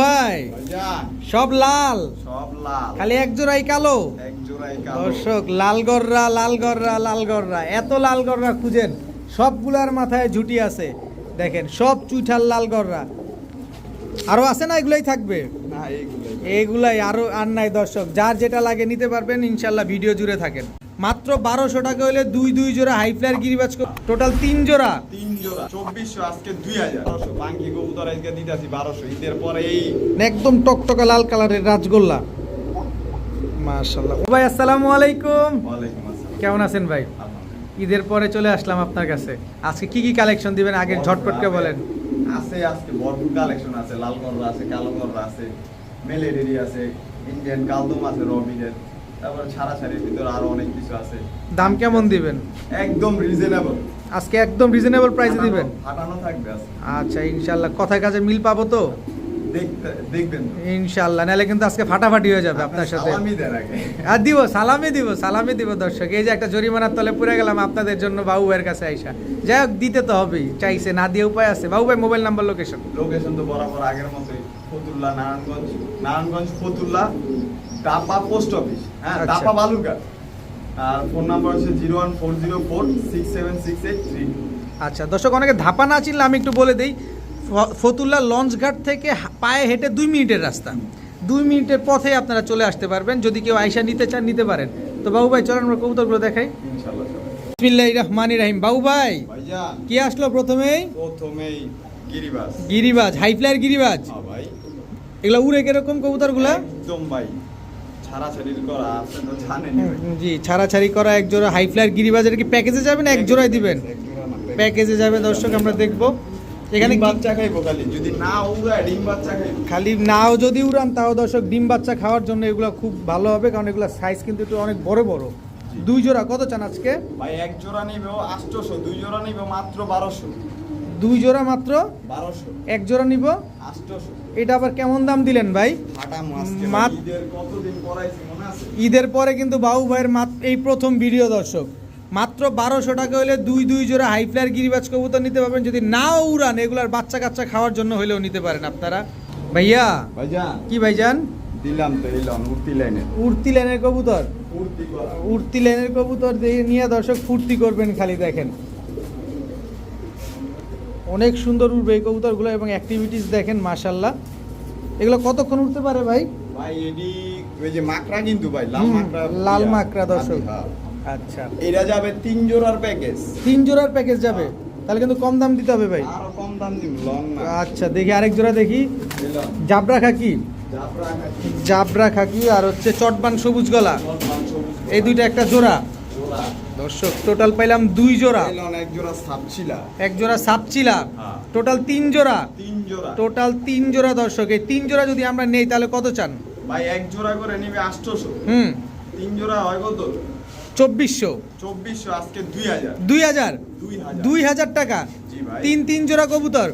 ভাই। সব লাল। সব লাল। খালি এক জোড়াই কালো। এক জোড়াই কালো। দর্শক লাল গররা লাল গররা লাল গররা। এত লাল গররা খুঁজেন সবগুলার মাথায় ঝুটি আছে। দেখেন সব চুইঠাল লাল গররা। আরও আছে না এগুলাই থাকবে? না এইগুলাই আরও আর নাই দর্শক। যার যেটা লাগে নিতে পারবেন ইনশাল্লাহ ভিডিও জুড়ে থাকেন। মাত্র বারোশো টাকা হলে দুই দুই জোড়া হাই ফ্লায়ার গিরিবাজ টোটাল তিন জোড়া। তিন জোড়া চব্বিশশো আজকে দুই হাজার। বারোশো বাঙ্কি কবুতর আজকে দিতেছি বারোশো। ঈদের পরে এই একদম টকটকা লাল কালারের রাজগোল্লা। মাশাল্লাহ ভাই আসসালামু আলাইকুম। ওয়ালাইকুম আসসালাম। কেমন আছেন ভাই? ঈদের পরে চলে আসলাম আপনার কাছে। আজকে কি কি কালেকশন দিবেন? আগে ঝটপটকে বলেন। আছে আজকে ভরপুর কালেকশন আছে। লাল গররা আছে কালো গররা আছে মেলেডেরি আছে ইন্ডিয়ান কালদম আছে রবিনের তারপরে ছাড়া ছাড়ির ভিতরে আরও অনেক কিছু আছে। দাম কেমন দিবেন? একদম রিজনেবল আজকে একদম রিজনেবল প্রাইসে দিবেন? হাঁটানো থাকবে আচ্ছা ইনশাল্লাহ কথায় কাজে মিল পাবো তো? দেখবেন তো। ইনশাল্লাহ নাহলে কিন্তু আজকে ফাটাফাটি হয়ে যাবে আপনার সাথে। সালামি দেন আগে। আর দিব সালামি দিব সালামি দিব দর্শক। এই যে একটা জরিমানার তলে পুরে গেলাম আপনাদের জন্য বাবু ভাইয়ের কাছে আইসা। যাই হোক দিতে তো হবেই চাইছে না দিয়ে উপায় আছে। বাবু ভাই মোবাইল নাম্বার লোকেশন লোকেশন তো বরাবর আগের মতোই। ফতুল্লা নারায়ণগঞ্জ। নারায়ণগঞ্জ ফতুল্লা টাপা পোস্ট অফিস হ্যাঁ আচ্ছা। টাপা বালুরঘাট। আর ফোন নাম্বার হচ্ছে zero one four zero four six seven six eight three. আচ্ছা দর্শক অনেকে ধাপা না চিনলে আমি একটু বলে দিই। ফতুল্লা লঞ্চ ঘাট থেকে পায়ে হেঁটে দুই মিনিটের রাস্তা। দুই মিনিটের পথে আপনারা চলে আসতে পারবেন যদি কেউ আইসা নিতে চান নিতে পারেন। তো বাবু ভাই চলেন আমরা কবুতরগুলো দেখাই। বিসমিল্লাহ রহমান রাহিম। বাবু ভাই কি আসলো প্রথমেই? প্রথমেই গিরিবাজ। গিরিবাজ হাই ফ্লায়ার গিরিবাজ। হ্যাঁ ভাই। এগুলো উড়ে কীরকম কবুতরগুলো? একদম ভাই। জি ছাড়াছাড়ি করা এক জোড়া হাই ফ্লায়ার গিরিবাজের কি প্যাকেজে যাবেন এক জোড়ায় দিবেন? প্যাকেজে যাবে দর্শক আমরা দেখব। এখানে বাচ্চা খাইবো খালি যদি না উড়ায় ডিম বাচ্চা খাইবো। খালি নাও যদি উড়ান তাও দর্শক ডিম বাচ্চা খাওয়ার জন্য এগুলো খুব ভালো হবে কারণ এগুলো সাইজ কিন্তু একটু অনেক বড় বড়। দুই জোড়া কত চান আজকে? ভাই এক জোড়া নিবে আটশোশো দুই জোড়া নিবে মাত্র বারোশো। দুই জোড়া মাত্র? বারোশো। এক জোড়া নিব? আটশোশো। এটা আবার কেমন দাম দিলেন ভাই? মাত- ঈদের মনে পরে কিন্তু বাবু ভাইয়ের এই প্রথম ভিডিও দর্শক। মাত্র বারোশো টাকা হলে দুই দুই জোড়া হাই ফ্লায়ার গিরিবাজ কবুতর নিতে পারবেন। যদি নাও উড়ান এগুলার বাচ্চা কাচ্চা খাওয়ার জন্য হলেও নিতে পারেন আপনারা। ভাইয়া ভাইজান। কি ভাইজান? দিলাম তো এলাম উঠতি লাইনে উড়তি লাইনের কবুতর। উড়তি লাইনের কবুতর নিয়ে দর্শক ফুর্তি করবেন খালি দেখেন। অনেক সুন্দর উঠবে এই কবুতরগুলো এবং অ্যাক্টিভিটিস দেখেন মাশাল্লাহ এগুলো কতক্ষণ উঠতে পারে ভাই? ভাই এডি ওই যে মাকড়া কিন্তু ভাই লাল মাকড়া লাল মাকড়া দর্শক। হ্যাঁ। আচ্ছা। এরা যাবে তিন জোড়ার প্যাকেজ তিন জোড়ার প্যাকেজ যাবে? তাহলে কিন্তু কম দাম দিতে হবে ভাই। আরও কম দাম দিব লং না। আচ্ছা দেখি আরেক জোড়া দেখি। জাবরা খাকি? জাবরা খাকি। আর হচ্ছে চটবান সবুজ গলা। এই দুইটা একটা জোড়া। দর্শক টোটাল পাইলাম দুই জোড়া। এক জোড়া সাপছিলা এক জোড়া সাপচিলা। হ্যাঁ। টোটাল তিন জোড়া। তিন জোড়া। টোটাল তিন জোড়া দর্শক এই তিন জোড়া যদি আমরা নেই তাহলে কত চান? ভাই এক জোড়া করে নিবে আটশোশো। হুম। তিন জোড়া হয় কত? চব্বিশশো। চব্বিশশো আজকে দুই হাজার। দুই হাজার? দুই হাজার। টাকা? তিন তিন জোড়া কবুতর?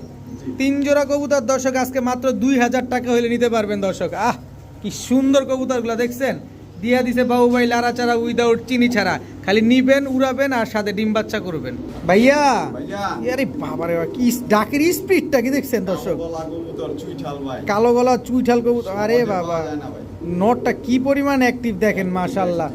তিন জোড়া কবুতর দর্শক আজকে মাত্র দুই হাজার টাকা হলে নিতে পারবেন দর্শক। আহ কি সুন্দর কবুতরগুলো দেখছেন? দিয়া দিছে বাবু ভাই লারা চারা উইদাউট চিনি ছাড়া। খালি নিবেন উড়াবেন আর সাথে ডিম বাচ্চা করবেন। ভাইয়া! আরে বাবারে বাবা কি ডাকের স্পিডটা কি দেখছেন দর্শক? কালো গলা চুইঠাল কবুতর আরে বাবা। নটটা কি পরিমাণ অ্যাক্টিভ দেখেন মাশাল্লাহ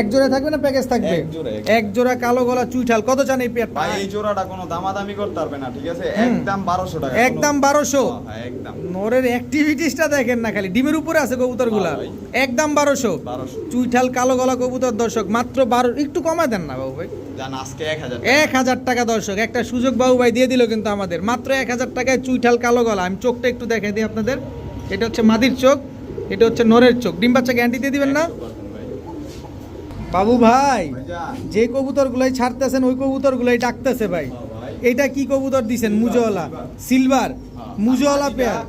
এক জোড়া থাকবে না প্যাকেজ থাকবে? এক জোড়া, এক এক জোড়া কালো গলা চুইঠাল। কত চান এই পেট ভাই এই জোড়াটা কোনো দামাদামি করতে পারবে না ঠিক আছে? একদম বারোশো টাকা একদম বারোশো? হ্যাঁ একদম। নরের অ্যাক্টিভিটিসটা দেখেন না খালি। ডিমের উপরে আছে কবুতরগুলা। হ্যাঁ একদম বারোশো। বারোশো। চুইঠাল কালো গলা কবুতর দর্শক মাত্র বারো একটু কমায় দেন না বাবু ভাই। জান আজকে এক হাজার এক হাজার টাকা দর্শক। একটা সুযোগ বাবু ভাই দিয়ে দিল কিন্তু আমাদের। মাত্র এক হাজার টাকায় চুইঠাল কালো গলা। আমি চোখটা একটু দেখাই দিই আপনাদের। এটা হচ্ছে মাদির চোখ এটা হচ্ছে নরের চোখ। ডিম বাচ্চা গ্যারান্টি দিয়ে দিবেন না? 100% ভাই। বাবু ভাই যে কবুতর গুলাই ছাড়তেছেন ওই কবুতর গুলাই ডাকতেছে ভাই। এটা কি কবুতর দিছেন? মুজোওয়ালা। সিলভার। মুজোওয়ালা পেয়ার।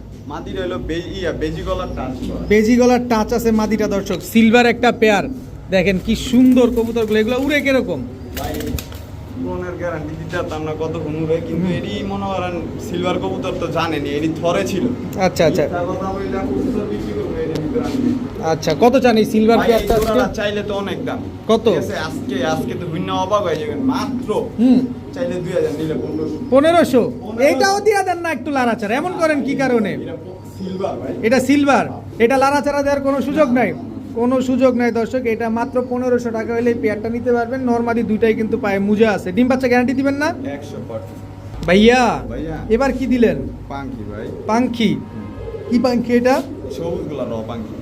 বেজি গলার টাচ বেজি গলার টাচ আছে মাদিটা দর্শক। সিলভার একটা পেয়ার। দেখেন কি সুন্দর কবুতরগুলো এগুলো উড়ে কীরকম? ভাই, পুরনের গ্যারান্টি দিতে পারতাম না কতক্ষণ উড়ে, কিন্তু মনে করেন সিলভার কবুতর তো জানেনি থরে ছিল। আচ্ছা আচ্ছা। কথা কবুতর বিক্রি করবে, আচ্ছা কত চান এই সিলভার পেয়ারটা আজকে? চাইলে তো অনেক দাম। কত? আজকে আজকে তো ভিন্ন অবাক হয়ে যাবেন মাত্র হুম। চাইলে দুই হাজার নিলে পনেরোশো। পনেরোশো? 1500 এইটাও দিয়া দেন না একটু লাড়াচাড়া এমন করেন কি কারণে? সিলভার ভাই। এটা সিলভার এটা লাড়াচাড়া দেওয়ার কোনো সুযোগ নাই। কোনো সুযোগ নাই দর্শক এটা মাত্র পনেরোশো টাকা হলে এই পেয়ারটা নিতে পারবেন। নর্মালি দুইটাই কিন্তু পায়ে মুজা আছে। ডিম বাচ্চা গ্যারান্টি দিবেন না? ভাইয়া ভাইয়া। এবার কি দিলেন? পাঙ্কি ভাই। পাঙ্খি। কি পাঙ্খি এটা? সবুজগুলা র পাঙ্কি।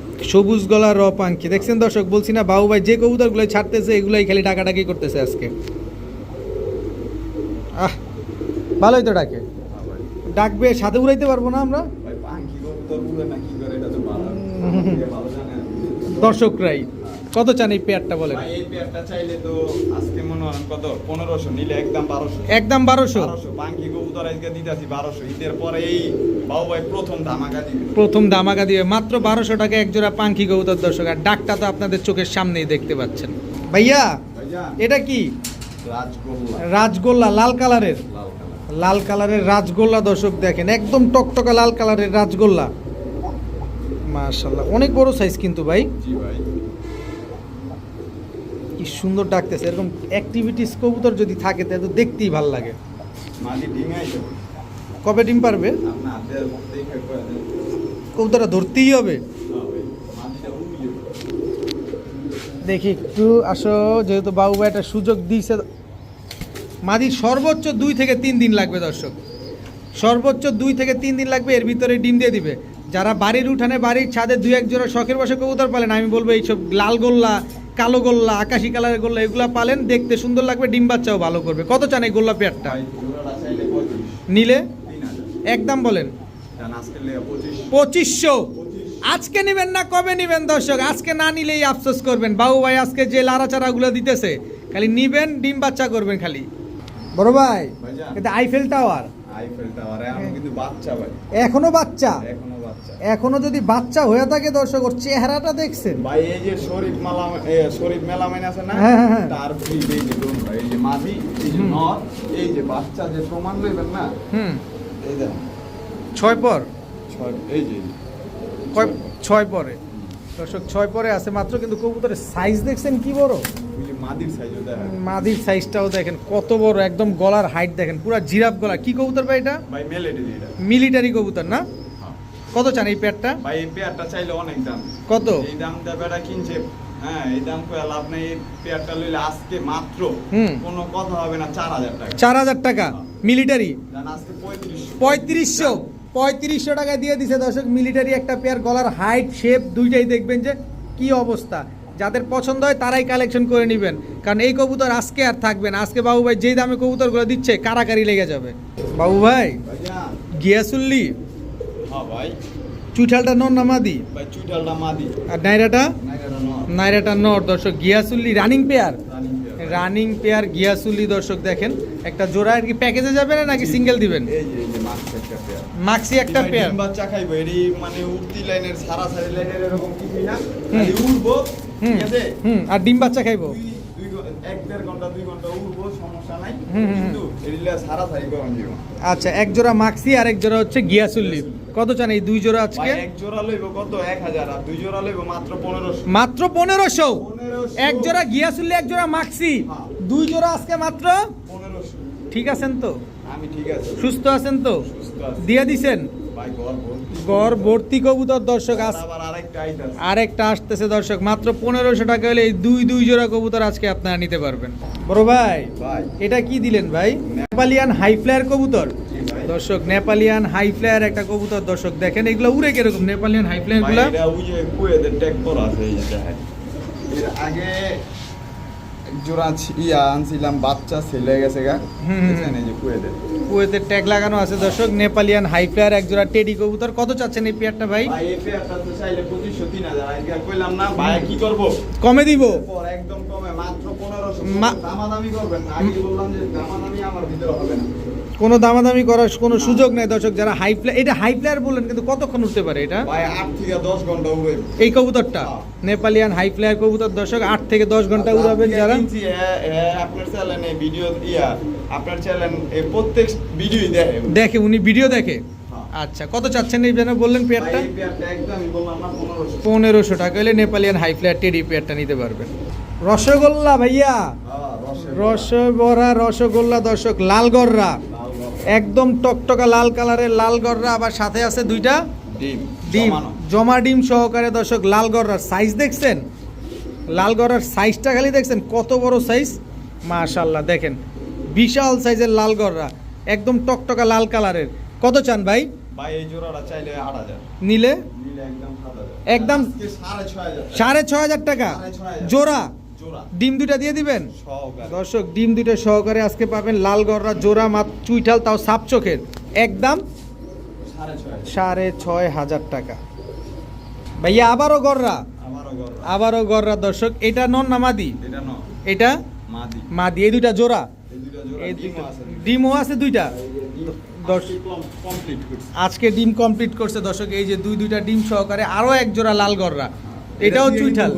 গলা রপাঙ্কি দেখছেন দর্শক বলছি না বাবু ভাই যে কবুতরগুলো ছাড়তেছে এগুলোই খালি ডাকাডাকি করতেছে আজকে। আহ ভালোই তো ডাকে। ডাকবে সাথে উড়াইতে পারব না আমরা? দর্শকরাই। কত চান এই পেয়ারটা বলেন? ভাই এই পেয়ারটা চাইলে তো আজকে মনে হয় কত? পনেরোশো নিলে একদম বারোশো। একদম বারোশো? বারোশো পাঙ্কি কবুতর আজকে দিতেছি বারোশো। ঈদের পরে এই বাবু ভাই প্রথম ধামাকা দিবে। প্রথম দামাকা দিয়ে মাত্র বারোশো টাকা এক জোড়া পাঙ্খি কবুতর দর্শক। আর ডাকটা তো আপনাদের চোখের সামনেই দেখতে পাচ্ছেন। ভাইয়া এটা কি? রাজগোল্লা। রাজগোল্লা লাল কালারের? লাল লাল কালারের রাজগোল্লা দর্শক দেখেন। একদম টকটকা লাল কালারের রাজগোল্লা। মাশাল্লাহ অনেক বড় সাইজ কিন্তু ভাই। জি ভাই। কি সুন্দর ডাকতেছে। এরকম অ্যাক্টিভিটিস কবুতর যদি থাকে তাহলে তো দেখতেই ভালো লাগে। কবে ডিম পারবে? কবুতরটা ধরতেই হবে। দেখি একটু আসো যেহেতু বাবু ভাই একটা সুযোগ দিয়েছে। মাদির সর্বোচ্চ দুই থেকে তিন দিন লাগবে দর্শক। সর্বোচ্চ দুই থেকে তিন দিন লাগবে এর ভিতরে ডিম দিয়ে দিবে। যারা বাড়ির উঠানে বাড়ির ছাদে দুই এক জোড়া শখের বসে কবুতর পালেন আমি বলব এইসব লাল গোল্লা কালো গোল্লা আকাশি কালারের গোল্লা এগুলো পালেন দেখতে সুন্দর লাগবে ডিম বাচ্চাও ভালো করবে। কত চান এই গোল্লা পেয়ারটা? নিলে? একদম বলেন। পঁচিশশো। আজকে নেবেন না কবে নেবেন দর্শক? আজকে না নিলেই আফসোস করবেন। বাবু ভাই আজকে যে লাড়াচাড়াগুলো দিতেছে খালি নিবেন ডিম বাচ্চা করবেন খালি। বড় ভাই এটা আইফেল টাওয়ার আইফেল টাওয়ার এখন কিন্তু বাচ্চা ভাই। এখনও বাচ্চা? এখনও বাচ্চা। এখনও যদি বাচ্চা হয়ে থাকে দর্শক ওর চেহারাটা দেখছেন। ভাই এই যে শরীফ মালা এ, শরীফ মেলামেন আছে না? হ্যাঁ, হ্যাঁ, হ্যাঁ। তার এই যে ভাই, এই যে মাদি এই যে নর এই যে বাচ্চা যে প্রমাণ লইবেন না? হুম। এই দেন ছয় পর? ছয় এই যে। কয় ছয় পরে? দর্শক ছয় পরে আছে মাত্র কিন্তু কবুতরের সাইজ দেখছেন কি বড়? মাদির সাইজও দেখা মাদির সাইজটাও দেখেন কত বড় একদম গলার হাইট দেখেন পুরো জিরাফ গলা। কি কবুতর ভাই এটা? ভাই মেলেডি এটা। মিলিটারি কবুতর না? হ্যাঁ। কত চান এই পেয়ারটা ভাই এই পেয়ারটা চাইলে অনেক দাম। কত? এই দামটা বেটা কিনছে হ্যাঁ এই দাম করে লাভ নেই। এই পেয়ারটা লইলে আজকে মাত্র হুম। কোনো কথা হবে না চার হাজার টাকা। চার হাজার টাকা মিলিটারি জান আজকে পঁয়ত্রিশ পঁয়ত্রিশশো? পঁয়ত্রিশশো টাকা দিয়ে দিছে দর্শক মিলিটারি একটা পেয়ার গলার হাইট শেপ দুইটাই দেখবেন যে কি অবস্থা। যাদের পছন্দ হয় তারাই কালেকশন করে নেবেন। কারণ এই কবুতর আজকে আর থাকবেন আজকে বাবু ভাই যেই দামে কবুতরগুলো দিচ্ছে কারাকারি লেগে যাবে। বাবু ভাই ভাইয়া গিয়াসুল্লি হ্যাঁ ভাই। চুইঠালটা নর ভাই চুইটালটা মাদি। আর নাইরাটা? নাইরাটা নর। দর্শক গিয়াসুল্লি রানিং পেয়ার। রানিং পেয়ার গিয়াসুল্লি দর্শক দেখেন। একটা জোড়া আর কি প্যাকেজে যাবে না নাকি সিঙ্গেল দিবেন? এই যে যে একটা পেয়ার মাক্সি একটা পেয়ার ডিম বাচ্চা খাইবো এরই মানে উঠতি লাইনের সারা সারি লাইনের এরকম কিছুই না? খালি উড়বো ঠিক আছে? হুম আর ডিম বাচ্চা খাইবো। আচ্ছা এক জোড়া মাক্সি আর এক জোড়া হচ্ছে গিয়াসুল্লি কত চান এই দুই জোড়া আজকে? এক জোড়া লইবো কত? এক হাজার আর দুই জোড়া লইবো মাত্র পনেরোশো। মাত্র 1500 এক জোড়া গিয়াসুল্লি এক জোড়া মাক্সি হ্যাঁ। দুই জোড়া আজকে মাত্র ঠিক আছেন তো? আমি ঠিক আছে। সুস্থ আছেন তো? দিয়ে দিছেন? গড় ভর্তি। কবুতর দর্শক আরেকটা আসতেছে দর্শক মাত্র পনেরোশো টাকা হলে এই দুই দুই জোড়া কবুতর আজকে আপনারা নিতে পারবেন। বড় ভাই এটা কি দিলেন ভাই? নেপালিয়ান হাই ফ্লায়ার কবুতর। দর্শক নেপালিয়ান হাই ফ্লায়ার একটা কবুতর দর্শক দেখেন এগুলো উড়ে কীরকম নেপালিয়ান হাই ফ্লায়ারগুলা আগে জোড়া ইয়া আনছিলাম বাচ্চা ছেলে গেছে গা। কুয়েতের কুয়েতের ট্যাগ লাগানো আছে দর্শক। নেপালিয়ান হাই প্লেয়ার এক জোড়া টেডি কবুতর। কত চাচ্ছেন এই পেয়ারটা ভাই? এই পেয়ারটা তো চাইলে পঁচিশশো তিন হাজার। আজকে আর কইলাম না ভাই কি করব? কমে দিব? পর একদম কমে মাত্র পনেরোশো মা- দামাদামি করবেন আগে বললাম যে দামাদামি আমার ভিতরে হবে না। কোনো দামাদামি করার কোনো সুযোগ নেই দর্শক যারা হাই ফ্লায়ার এটা হাই ফ্লায়ার বললেন কিন্তু কতক্ষণ উঠতে পারে এটা? আট থেকে দশ ঘণ্টা উড়ে। এই কবুতরটা? হ্যাঁ। নেপালিয়ান হাই ফ্লায়ার কবুতর দর্শক আট থেকে দশ ঘণ্টা উড়াবেন যারা। আপনার চ্যানেলে ভিডিও ইয়া আপনার চ্যানেল প্রত্যেক ভিডিওই দেখে। দেখে উনি ভিডিও দেখে? হ্যাঁ। আচ্ছা কত চাচ্ছেন এই যেন বললেন পেয়ারটা পনেরোশো। টাকা হলে নেপালিয়ান হাই ফ্ল্যাট টেডি পেয়ারটা নিতে পারবেন। রসগোল্লা ভাইয়া। হ্যাঁ রসবরা রসগোল্লা দর্শক লালগররা লাল গররা। একদম টকটকা লাল কালারের লাল গররা আবার সাথে আছে দুইটা ডিম ডিম জমা ডিম সহকারে দর্শক লাল গররার সাইজ দেখছেন? লাল গররার সাইজটা খালি দেখছেন? কত বড় সাইজ মাশাল্লাহ দেখেন। বিশাল সাইজের লাল গররা একদম টকটকা লাল কালারের। কত চান ভাই? ভাই এই জোড়াটা চাইলে আট হাজার। নিলে? নিলে একদম একদম সাড়ে ছয় হাজার টাকা। জোড়া? ডিম দুইটা দিয়ে দিবেন? দর্শক ডিম দুইটা সহকারে আজকে পাবেন লাল গররা জোড়া মাত চুইঠাল তাও সাপ চোখের। একদম সাড়ে ছয় হাজার। টাকা। ভাইয়া আবারও গররা? আবারও গররা। দর্শক। এটা নন না মাদি? এটা মাদি। এই দুইটা জোড়া? ডিমও আছে দুইটা। আজকে ডিম কমপ্লিট করছে দর্শক। এই যে দুই দুইটা ডিম সহকারে আরও এক জোড়া লাল গররা। এটাও চুইঠাল।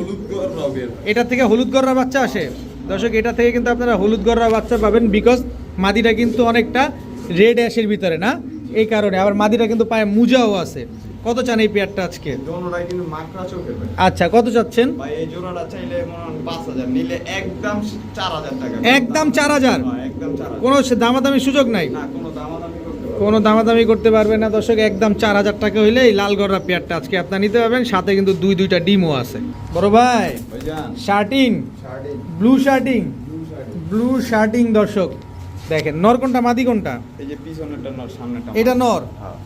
এটা থেকে হলুদ গররা বাচ্চা আসে। দর্শক এটা থেকে কিন্তু আপনারা হলুদ গররা বাচ্চা পাবেন বিকজ মাদিটা কিন্তু অনেকটা রেড অ্যাশের ভিতরে না? এই কারণে। আবার মাদিটা কিন্তু পায়ে মুজাও আছে। কত চান এই পেয়ারটা আজকে। আচ্ছা কত চাচ্ছেন? হয় একদম চার হাজার টাকা। একদম 4,000? একদম চার হাজার। কোনো দামাদামি সুযোগ নাই? কোনো দামাদামি কোনো দামাদামি করতে পারবেন না দর্শক একদম চার হাজার টাকা হইলে এই লাল গররা পেয়ারটা আজকে আপনার নিতে পারবেন। সাথে কিন্তু দুই দুইটা ডিমও আছে। বড় ভাই শার্টিং ব্লু শার্টিং ব্লু শার্টিং দর্শক দেখেন নর কোনটা মাদি কোনটা? এই যে পিছনেরটা নর সামনেটা এটা নর? হ্যাঁ।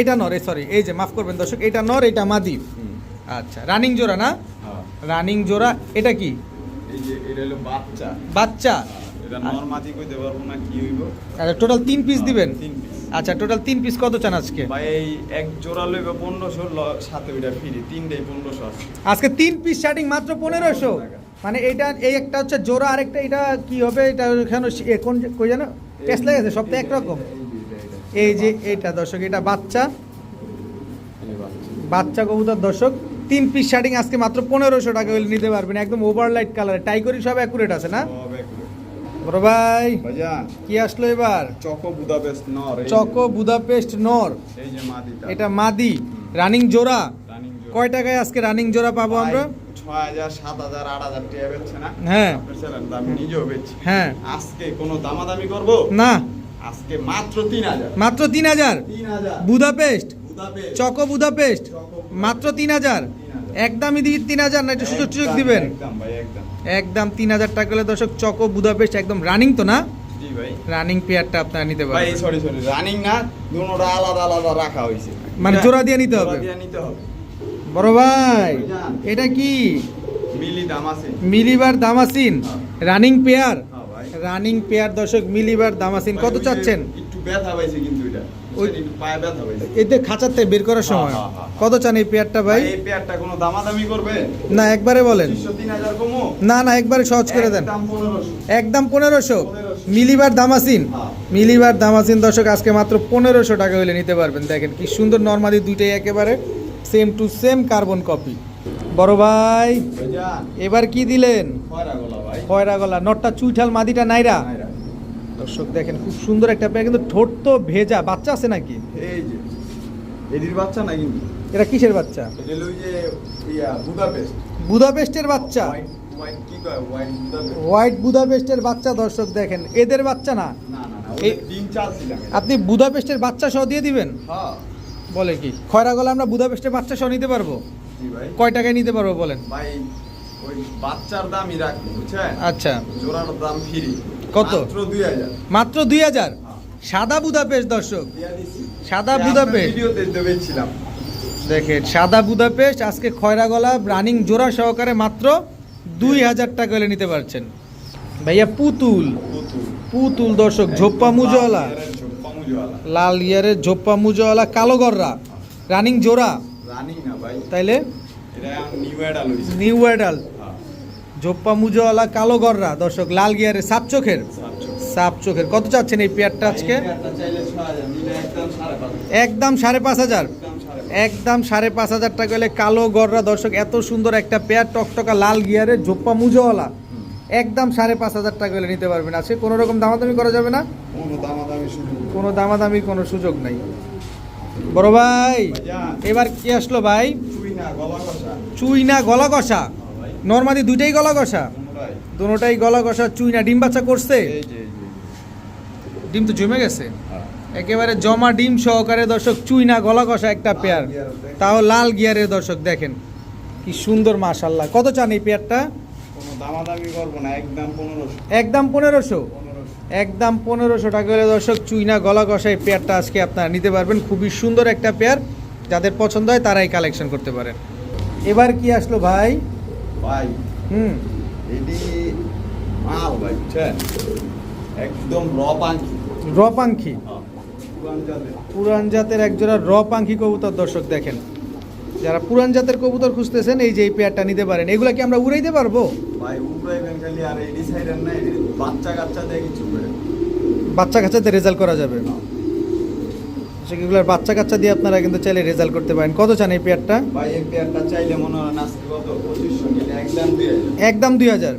এটা নর সরি এই যে মাফ করবেন দর্শক এটা নর এটা মাদি। আচ্ছা রানিং জোড়া না? হ্যাঁ। রানিং জোড়া এটা কি? এই যে এটা হলো বাচ্চা। বাচ্চা? এটা নরমাদি কইতে পারব না কি হইব? আচ্ছা টোটাল তিন পিস দিবেন? তিন পিস আচ্ছা টোটাল তিন পিস কত চান আজকে? ভাই এই এক জোড়া লইবে পনেরোশো সাথে ওইটা ফ্রি তিনটেই পনেরোশো আজকে তিন পিস মাত্র পনেরোশো? মানে এইটা এই একটা হচ্ছে জোড়া আরেকটা এটা কি হবে? এটা এখানে কোন কই জানো সব তো একরকম। এই যে এইটা দর্শক এটা বাচ্চা। বাচ্চা। কবুতর দর্শক তিন পিস শার্টিং আজকে মাত্র পনেরোশো টাকা হলে নিতে পারবেন একদম ওভারলাইট কালার টাইকরি সব অ্যাকুরেট আছে না? বড় ভাই কি আসলো এবার? চকো বুদাপেস্ট নর চকো বুদাপেস্ট নর। এই যে মাদিটা। এটা মাদি রানিং জোড়া। কয় টাকায় আজকে রানিং জোড়া পাবো আমরা? হ্যাঁ। হ্যাঁ। আজকে কোনো দামাদামি করব? না। আজকে মাত্র তিন হাজার। মাত্র তিন হাজার? Budapest? Budapest. Choco Budapest? Choco মাত্র তিন হাজার? একদমই দিই তিন হাজার না একটু সুযোগ সুযোগ দিবেন? একদম ভাই একদম। একদম তিন হাজার টাকা হলে দর্শক চকো বুদাপেস্ট একদম রানিং তো না? রানিং পেয়ারটা আপনারা নিতে ভাই সরি সরি রানিং না দুটোটা আলাদা আলাদা রাখা হয়েছে। মানে জোড়া দিয়ে নিতে হবে? নিতে হবে। বড় ভাই এটা কি? মিলি মিলিবার দামাসিন। রানিং পেয়ার রানিং পেয়ার দর্শক মিলিবার দামাসিন। কত চাচ্ছেন? একটু ব্যথা পাইছে কিন্তু এটা। ওই- পায়ে ব্যথা পাইছে এতে খাঁচার থেকে বের করার সময়। হ্যাঁ, হ্যাঁ, হ্যাঁ। কত চান এই পেয়ারটা ভাই? ভাই এই পেয়ারটা কোনো দামাদামি করবে? না একবারে বলেন। না না একবারে সহজ করে দেন। একদম পনেরোশো। মিলিবার দামাসিন। হ্যাঁ। মিলিবার দামাসিন দর্শক আজকে মাত্র পনেরোশো টাকা হলে নিতে পারবেন। দেখেন কি সুন্দর নর্মালি দুইটাই একেবারে same to same carbon copy বড় ভাই এবার কি দিলেন? খয়রা গলা নটটা চুইঠাল মাদিটা নাইরা। দর্শক দেখেন খুব সুন্দর একটা পেয়ার কিন্তু ঠোঁট তো ভেজা বাচ্চা আছে নাকি? এই যে এদির বাচ্চা না কিন্তু? এটা কিসের বাচ্চা? এটা হলো ওই যে ইয়া বুদাপেস্ট। বুদাপেস্টের বাচ্চা? হোয়াইট বুদাপেস্টের বাচ্চা দর্শক দেখেন। এদের বাচ্চা না? না না না আপনি বুদাপেস্টের বাচ্চা সহ দিয়ে দিবেন? হ্যাঁ। বলে কি? খয়রা গলা আমরা বুদাপেস্টের বাচ্চা সহ নিতে পারব? জি ভাই। কয় টাকায় নিতে পারব বলেন? ভাই ওই বাচ্চার দামই রাখব বুঝছেন? আচ্ছা। জোড়ার দাম ফ্রি। কত? মাত্র দুই হাজার। সাদা বুদাপেস্ট দর্শক। সাদা দেবেছিলাম দেখেন সাদা বুদাপেস্ট আজকে খয়রা গলা রানিং জোড়া সহকারে মাত্র দুই হাজার টাকা হলে নিতে পারছেন। ভাইয়া পুতুল। পুতুল। দর্শক ঝোপ্পা মুজওয়ালা লাল ইয়ারের ঝোপ্পা মুজওয়ালা কালো গররা। রানিং জোড়া। তাইলে? নিউ অ্যাডাল হ্যাঁ মুজওয়ালা কালো গররা দর্শক লাল গিয়ারের সাপ চোখের। সাপ চোখের। কত চাচ্ছেন এই পেয়ারটা আজকে? একদম সাড়ে পাঁচ হাজার। একদম সাড়ে পাঁচ হাজার টাকা হলে কালো গররা দর্শক এত সুন্দর একটা পেয়ার টকটকা লাল গিয়ারের জোপ্পা মুজওয়ালা। একদম সাড়ে পাঁচ হাজার টাকা হলে নিতে পারবেন। আজকে কোনো রকম দামাদামি করা যাবে না? কোনো দামাদামি কোনো সুযোগ নাই। বড় ভাই এবার কি আসলো ভাই? চুই না গলা কষা। চুই না নর্মালি দুইটাই গলা কষা দুটোটাই গলা কষা চুই না ডিম বাচ্চা করছে? ডিম তো জমে গেছে? হ্যাঁ। একেবারে জমা ডিম সহকারে দর্শক চুই না গলা কষা একটা পেয়ার। তাও লাল গিয়ারের দর্শক দেখেন। কি সুন্দর মাশাল্লাহ কত চান এই পেয়ারটা? না একদম পনেরোশো। একদম পনেরোশো? পনেরোশো। একদম পনেরোশো টাকা হলে দর্শক চুইনা গলা কষা এই পেয়ারটা আজকে আপনারা নিতে পারবেন। খুবই সুন্দর একটা পেয়ার। যাদের পছন্দ হয় তারাই কালেকশন করতে পারেন। এবার কি আসলো ভাই? ভাই হুম এটি মাল ভাই বুঝছেন একদম র পাঙ্কি র পাঙ্খি পুরান জাতের একজোড়া র পাঙ্খি কবুতর দর্শক দেখেন যারা পুরান জাতের কবুতর খুঁজতেছেন এই যে এই পেয়ারটা নিতে পারেন এগুলা কি আমরা উড়াইতে পারব ভাই উড়াইবেন খালি আর এডি সাইডের না বাচ্চা কাচ্চা দিয়ে কিছু করে বাচ্চা কাচ্চাতে রেজাল্ট করা যাবে সেগুলোর বাচ্চা কাচ্চা দিয়ে আপনারা কিন্তু চাইলে রেজাল্ট করতে পারেন। কত চান এই পেয়ারটা ভাই এই পেয়ারটা চাইলে মনে হয় কত? পঁচিশশো নিলে একদম দিয়ে একদম দুই হাজার।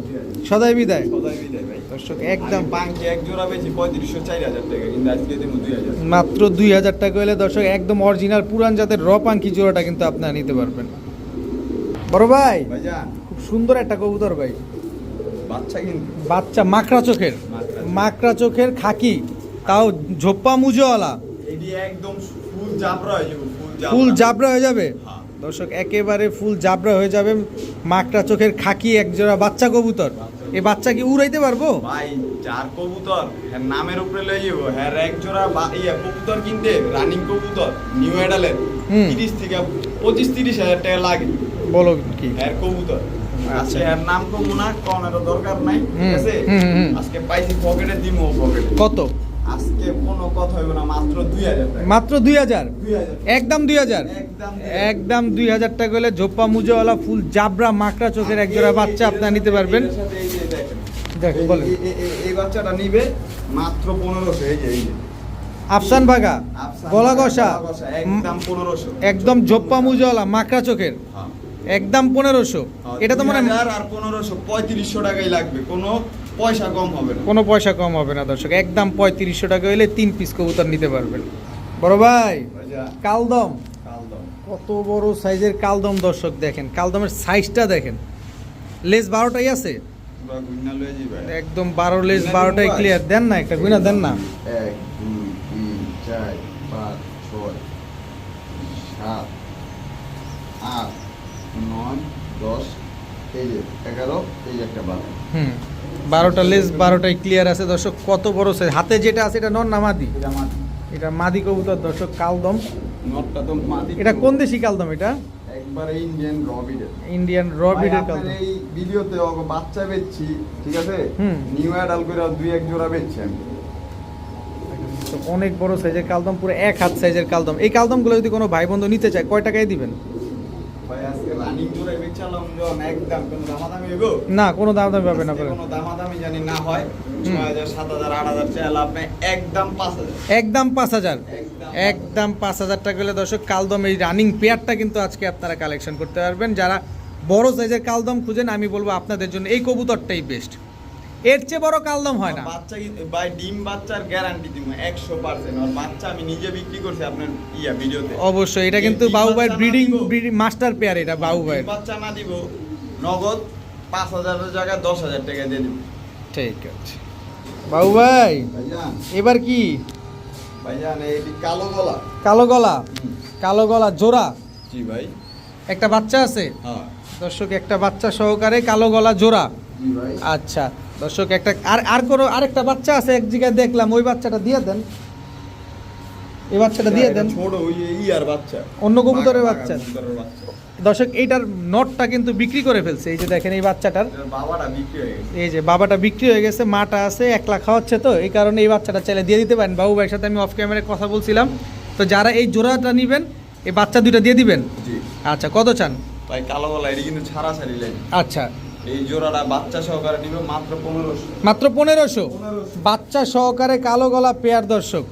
সদাই বিদায়। সদাই বিদায় ভাই। দর্শক একদম। পাঙ্কি এক জোড়া বেশি পঁয়ত্রিশশো চার হাজার টাকা কিন্তু আজকে দেবো দুই হাজার। মাত্র দুই হাজার টাকা হলে দর্শক একদম অরিজিনাল পুরান জাতের র পাঙ্কি জোড়াটা কিন্তু আপনারা নিতে পারবেন। বড় ভাই ভাইজান। খুব সুন্দর একটা কবুতর ভাই। বাচ্চা কিন্তু। বাচ্চা মাকড়া চোখের। মাকড়া চোখের খাকি তাও ঝোপ্পা মুজোওয়ালা এটি একদম ফুল জাবরা হয়ে যাবে ফুল জাবরা। হয়ে যাবে? হ্যাঁ। দর্শক একেবারে ফুল জাবরা হয়ে যাবে। মাকড়া চোখের খাকি এক জোড়া বাচ্চা কবুতর। এই বাচ্চা কি উড়াইতে পারব? ভাই যার কবুতর হ্যাঁ নামের উপরে লয়ে যাব। হ্যাঁ এক জোড়া ইয়া কবুতর কিনতে রানিং কবুতর নিউ এডালের তিরিশ থেকে পঁচিশ তিরিশ হাজার টাকা লাগে। বলো কি? হ্যার কবুতর। আচ্ছা। আজকে নাম কমু না কনের দরকার নাই ঠিক আছে। আজকে পাইছি পকেটে দিমো পকেটে কত? আজকে কোনো কথা হইব না মাত্র দুই হাজার টাকা। মাত্র দুই হাজার? দুই হাজার একদম দুই হাজার? একদম একদম দুই হাজার টাকা হলে ঝোপ্পা মুজোওয়ালা ফুল জাবরা মাকড়া চোখের এক জোড়া বাচ্চা আপনারা নিতে পারবেন। সাথে এই বলেন। বাচ্চাটা নিবে মাত্র পনেরোশো এই যে এই যে। আফসান আফসান গলা কষা, একদম পনেরোশো। একদম ঝোপ্পা মুজোওয়ালা মাকড়া চোখের। হ্যাঁ। একদম পনেরোশো। এটা তো মানে 2000 আর পনেরোশো পঁয়ত্রিশশো টাকাই লাগবে। কোনো পয়সা কম হবে না। কোনো পয়সা কম হবে না দর্শক। একদম পঁয়ত্রিশশো টাকা হলে তিন পিস কবুতর নিতে পারবেন। বড় ভাই ভাইজা, কালদম। কত বড় সাইজের কালদম দর্শক দেখেন। কালদমের সাইজটা দেখেন। লেস বারোটাই আছে। একদম বারো গুইনা বারোটাই ক্লিয়ার দেন না একটা গুইনা দেন না। এক দুই তিন চার পাঁচ ছয় সাত আট নয় দশ এই যে এগারো এই একটা বারো হুম। বারোটা লেস বারোটাই ক্লিয়ার আছে। দর্শক কত বড় সাইজ হাতে যেটা আছে এটা নন না মাদি? এটা এটা মাদি কবুতর দর্শক কালদম। এটা কোন দেশি কালদম এটা? একবারে ইন্ডিয়ান রবিডের ইন্ডিয়ান রবিডের কালদম। এই ভিডিওতে ওকে বাচ্চা বেচছি ঠিক আছে। নিউ অ্যাডাল করে দুই এক জোড়া বেচছি আমি। তো অনেক বড় সাইজের কালদম পুরো এক হাত সাইজের কালদম। এই কালদমগুলো যদি কোনো ভাই বন্ধু নিতে চায় কয় টাকায় দিবেন ভাই আজকে রানিং জোড়া বেচালাম যখন একদম কোনো দামাদামি হইব না কোনো দাম দাম পাবেন কোনো জানি না হয়। একদম পাঁচ হাজার। একদম পাঁচ হাজার। টাকা হলে দর্শক কালদম এই রানিং পেয়ারটা কিন্তু আজকে আপনারা কালেকশন করতে পারবেন। যারা বড় সাইজের কালদম খুঁজেন আমি বলব আপনাদের জন্য এই কবুতরটাই বেস্ট এর চেয়ে বড় কালদম হয় না। বাচ্চা ভাই ডিম বাচ্চার গ্যারান্টি দিব একশো পার্সেন্ট আর বাচ্চা আমি নিজে বিক্রি করছি আপনার ইয়া ভিডিওতে। অবশ্যই এটা কিন্তু বাবু ভাইয়ের ব্রিডিং মাস্টার পেয়ার এটা বাবু ভাইয়ের বাচ্চা না দিব নগদ পাঁচ হাজারের জায়গায় দশ হাজার টাকা দিয়ে দিব। ঠিক আছে। বাবু ভাই এবার কি? ভাইজান এটি কালো গলা। কালো গলা কালো গলা জোড়া। জি ভাই। একটা বাচ্চা আছে? হ্যাঁ। দর্শক একটা বাচ্চা সহকারে কালো গলা জোড়া। জি ভাই। আচ্ছা দর্শক একটা আর আর কোনো আরেকটা বাচ্চা আছে এক জায়গায় দেখলাম ওই বাচ্চাটা দিয়ে দেন। এই বাচ্চাটা দিয়ে দেন। ছোট ওই ইয়ার বাচ্চা। অন্য কবুতরের বাচ্চা। দর্শক এইটার নটটা কিন্তু বিক্রি করে ফেলছে। এই যে দেখেন এই বাচ্চাটার। বাবাটা বিক্রি হয়ে গেছে। এই যে বাবাটা বিক্রি হয়ে গেছে মাটা আছে এক লাখ খাওয়াচ্ছে তো এই কারণে এই বাচ্চাটা চাইলে দিয়ে দিতে পারেন। বাবু ভাইয়ের সাথে আমি অফ ক্যামেরায় কথা বলছিলাম। তো যারা এই জোড়াটা নেবেন এই বাচ্চা দুইটা দিয়ে দিবেন? জি। আচ্ছা কত চান? ভাই কালো গলা এটি কিন্তু ছাড়া ছাড়ি আচ্ছা। এই জোড়াটা বাচ্চা সহকারে নিবে মাত্র পনেরোশো। মাত্র পনেরোশো? বাচ্চা সহকারে কালো গলা পেয়ার দর্শক।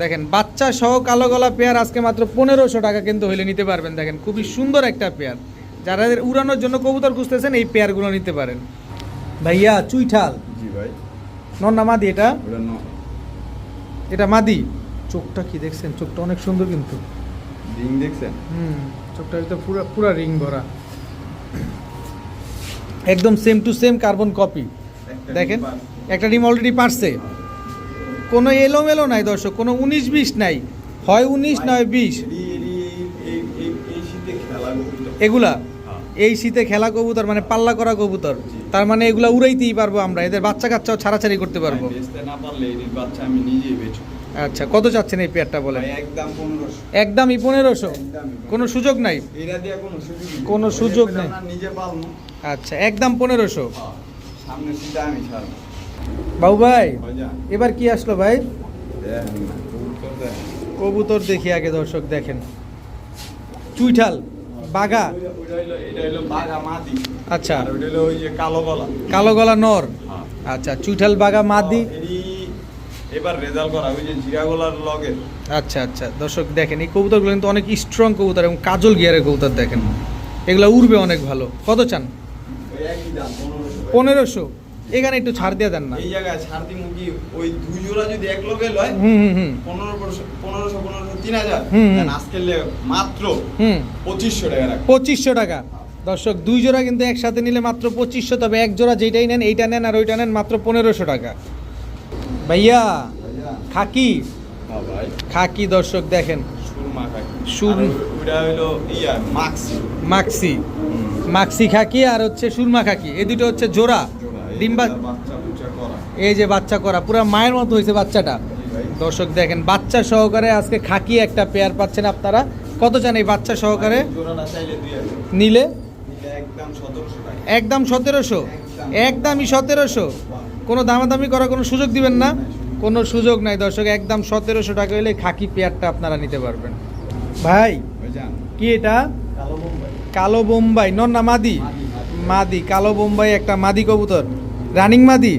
দেখেন বাচ্চা সহ কালো গলা পেয়ার আজকে মাত্র পনেরোশো টাকা কিন্তু হইলে নিতে পারবেন। দেখেন খুবই সুন্দর একটা পেয়ার। যারা উড়ানোর জন্য কবুতর খুঁজতেছেন এই পেয়ারগুলো নিতে পারেন। ভাইয়া চুইঠাল। জি ভাই। নন্না মাদি এটা? এটা মাদি? চোখটা কি দেখছেন? চোখটা অনেক সুন্দর কিন্তু। রিং দেখছেন? হুম চোখটার ভিতরে পুরো পুরো রিং ভরা। একদম same to same carbon copy দেখেন একটা ডিম অলরেডি পারছে। কোনো এলোমেলো নাই দর্শক কোনো উনিশ বিশ নাই। হয় উনিশ নয় বিশ। এডি- এডি এই- এই- এই- এই শীতে খেলা করতে এগুলা। এই শীতে খেলা কবুতর মানে পাল্লা করা কবুতর। তার মানে এগুলা উড়াইতেই পারব আমরা এদের বাচ্চা কাচ্চাও ছাড়াছাড়ি করতে পারব। আচ্ছা কত চাচ্ছেন এই পেয়ারটা বলেন? ভাই একদম পনেরোশো। একদমই পনেরোশো? কোনো সুযোগ নাই? কোনো সুযোগ নেই। আচ্ছা একদম পনেরোশো। হ্যাঁ, বাবু ভাই এবার কি আসলো ভাই? কবুতর দেখি আগে দর্শক দেখেন। চুইঠাল বাঘা। আচ্ছা। কালো গলা। কালো গলা নর। হ্যাঁ। আচ্ছা চুইঠাল বাঘা মাদি। এবার রেজাল্ট করা। ওই যে লগের। আচ্ছা আচ্ছা দর্শক দেখেন এই কবুতরগুলো কিন্তু অনেক স্ট্রং কবুতর এবং কাজল গিয়ারের কবুতর দেখেন। এগুলো উড়বে অনেক ভালো। কত চান? পনেরোশো এখানে একটু ছাড় দিয়ে দেন না। এই জায়গায় ছাড়তি মুখি ওই দুই জোড়া যদি এক লোকে লয় হুম হুম হুম। পনেরোশো পনেরোশো পনেরোশো তিন হাজার হুম, হুম। then আজকে মাত্র হুম। পঁচিশশো টাকা পঁচিশশো দর্শক দুই জোড়া কিন্তু একসাথে নিলে মাত্র পঁচিশশো তবে এক জোড়া যেটাই নেন এইটা নেন আর ওইটা নেন মাত্র পনেরোশো টাকা। ভাইয়া খাকি? হ্যাঁ খাকি দর্শক দেখেন। সুরমা সুর- ওইটা ইয়া মাক্সি। মাক্সি। মাক্সি খাকি আর হচ্ছে সুরমা খাকি। এই দুটো হচ্ছে জোড়া। ডিম্বা এই যে বাচ্চা করা পুরো মায়ের মতো হয়েছে বাচ্চাটা। দর্শক দেখেন বাচ্চা সহকারে আজকে খাকি একটা পেয়ার পাচ্ছেন আপনারা। কত চান এই বাচ্চা সহকারে? নিলে? একদম সতেরোশো। একদমই সতেরোশো। কোনো দামাদামি করার কোনো সুযোগ দিবেন না। কোনো সুযোগ নাই দর্শক একদম সতেরোশো টাকা হলে খাকি পেয়ারটা আপনারা নিতে পারবেন। ভাই কি এটা? কালো বোম্বাই নন না মাদি। মাদি, কালো বোম্বাই একটা মাদি কবুতর। রানিং মাদি?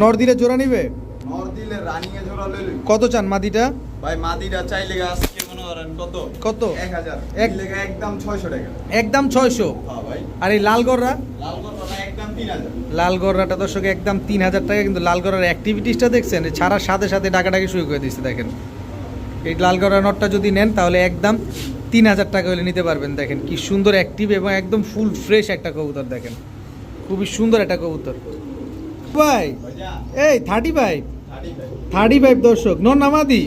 নর দিলে জোড়া নিবে? নর কত চান মাদিটা? ভাই মাদিটা চাইলে আজকে মনে করেন কত? কত? এক এক একদম ছয়শো টাকা। একদম ছয়শো? হ্যাঁ ভাই। আর এই লালগড়রা লাল একদম তিন হাজার। লালগড়রাটা দর্শক একদম তিন হাজার টাকা কিন্তু লালগড়ার অ্যাক্টিভিটিসটা দেখছেন ছাড়ার সাথে সাথে ডাকাডাকি শুরু করে দিচ্ছে দেখেন। এই লালগড়া নটটা যদি নেন তাহলে একদম তিন হাজার টাকা হলে নিতে পারবেন, দেখেন কি সুন্দর অ্যাক্টিভ এবং একদম ফুল ফ্রেশ একটা কবুতর, দেখেন। খুবই সুন্দর একটা কবুতর। ভাই, এই থার্টি ফাইভ থার্টি ফাইভ দর্শক নন না মাদি?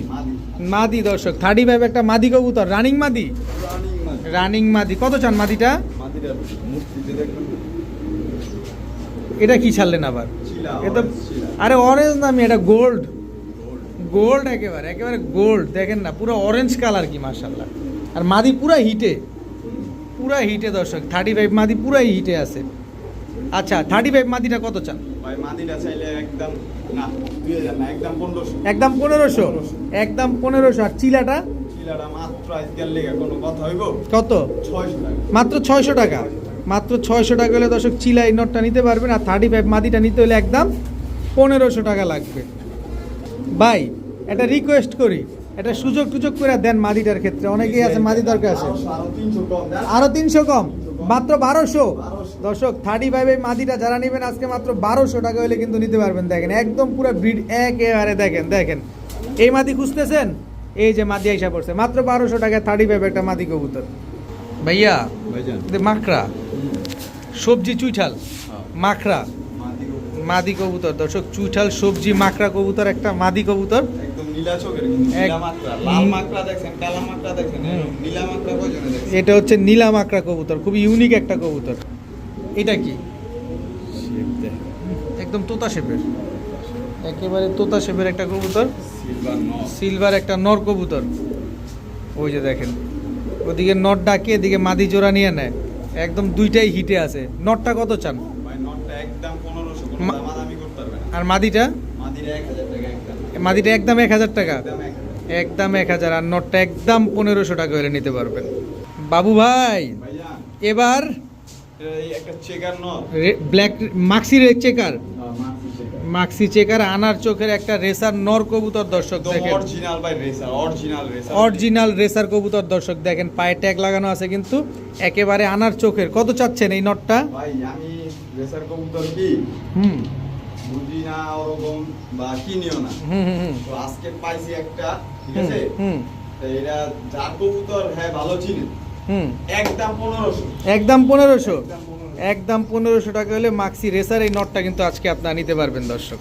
মাদি দর্শক থার্টি ফাইভ একটা মাদি কবুতর রানিং মাদি? রানিং মাদি, কত চান মাদিটা? এটা কি ছাড়লেন আবার? এটা আরে অরেঞ্জ আমি, এটা গোল্ড গোল্ড একেবারে একেবারে গোল্ড দেখেন না, পুরো অরেঞ্জ কালার কি মার্শাল্লাহ আর মাদি পুরা হিটে। পুরা হিটে দর্শক থার্টি ফাইভ মাদি পুরাই হিটে আছে। আচ্ছা থার্টি ফাইভ মাদিটা কত চান? একদম পনেরোশো। একদম পনেরোশো? আর চিলাটা? কত? মাত্র ছয়শো টাকা? মাত্র ছয়শো টাকা হলে দর্শক চিলা এই নোটটা নিতে পারবেন আর থার্টি ফাইভ মাদিটা নিতে হলে একদম পনেরোশো টাকা লাগবে। বাই একটা রিকোয়েস্ট করি। একটা সুযোগ টুযোগ করে দেন মাদিটার ক্ষেত্রে। অনেকেই আছে মাদি দরকার আছে। আরো- তিনশো কম। মাত্র বারোশো। 1200 দর্শক থার্টি ফাইভ মাদিটা যারা নেবেন আজকে মাত্র বারোশো টাকা হলে কিন্তু নিতে পারবেন। দেখেন একদম পুরো ব্রিড একেবারে দেখেন দেখেন। এই মাদি খুঁজতেছেন? এই যে মাদি আইসা পড়ছে। মাত্র বারোশো টাকা থার্টি ফাইভ একটা মাদি কবুতর। ভাইয়া মাকড়া সবজি চুইঠাল। মাকড়া মাদি কবুতর। মাদি কবুতর দর্শক চুইঠাল সবজি মাকড়া কবুতর একটা মাদি কবুতর। দেখছেন এটা হচ্ছে নীলা মাকড়া কবুতর খুবই ইউনিক একটা কবুতর। এটা কি? একদম তোতা শেপের একেবারে তোতা শেপের একটা কবুতর। সিলভার একটা নর কবুতর। ওই যে দেখেন ওদিকে নট ডাকে এদিকে মাদি জোড়া নিয়ে নেয়। একদম দুইটাই হিটে আছে। নটটা কত চান? আর মাদিটা? মাদিরা এক হাজার মাদিটা একদম এক হাজার টাকা। একদম এক হাজার আর নটটা একদম পনেরোশো টাকা হলে নিতে পারবেন। বাবু ভাই এবার ব্ল্যাক চেকার মাক্সি চেকার আনার চোখের একটা রেসার নর কবুতর দর্শক দেখেন। অরিজিনাল রেসার কবুতর দর্শক দেখেন পায়ে ট্যাগ লাগানো আছে কিন্তু একেবারে আনার চোখের। কত চাচ্ছেন এই নটটা? হুম। বুঝি না ওরকম বা কিনিও না। তো আজকে পাইছি একটা ঠিক আছে? এটা যার কবুতর হ্যাঁ ভালো চিনি। একদম পনেরোশো। একদম পনেরোশো? একদম পনেরোশো। টাকা হলে মাক্সি রেসার এই নটটা কিন্তু আজকে আপনারা নিতে পারবেন দর্শক।